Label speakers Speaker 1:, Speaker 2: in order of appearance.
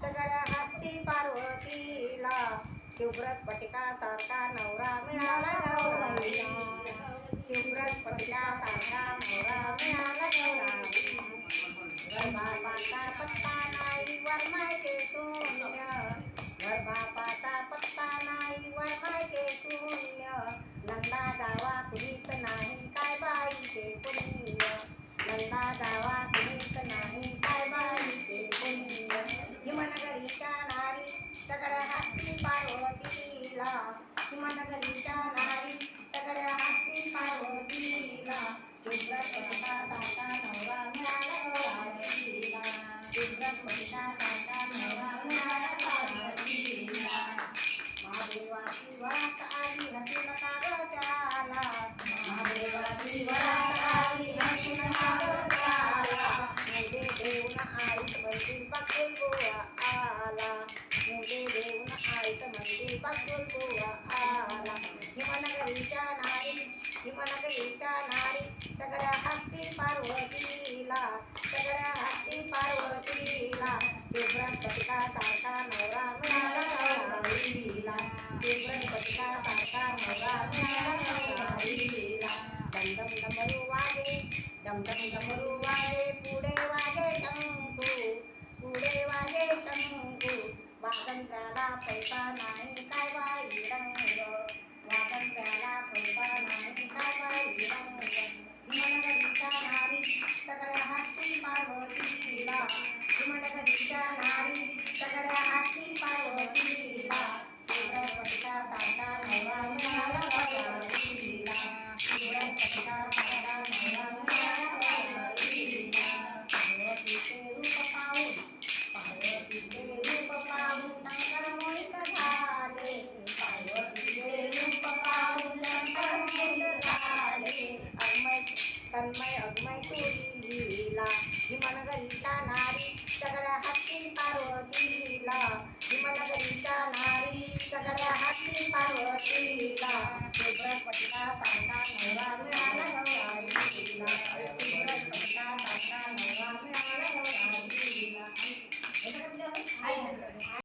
Speaker 1: सगळ्या हस्ती पार्वतीला. शिवव्रत पटिका सारखा नवरा मिळाला गावराईला शिवव्रत पटिका सारखा नवरा मिळाला गौराईला पत्ता नाही वर माहिती शून्य. बापाचा पत्ता नाही वर माहिती शून्य. नंदा गावा कुणीच नाही काय बाईचे पुण्य. Nanda Islam. Cuma negeri sana. Tanmay अग्मय तोरी लीला हिमनगरीता नारी सगळ्या हाती पार्वती लीला हिमनगरीता नारी सगळ्या हाती पार्वती लीला.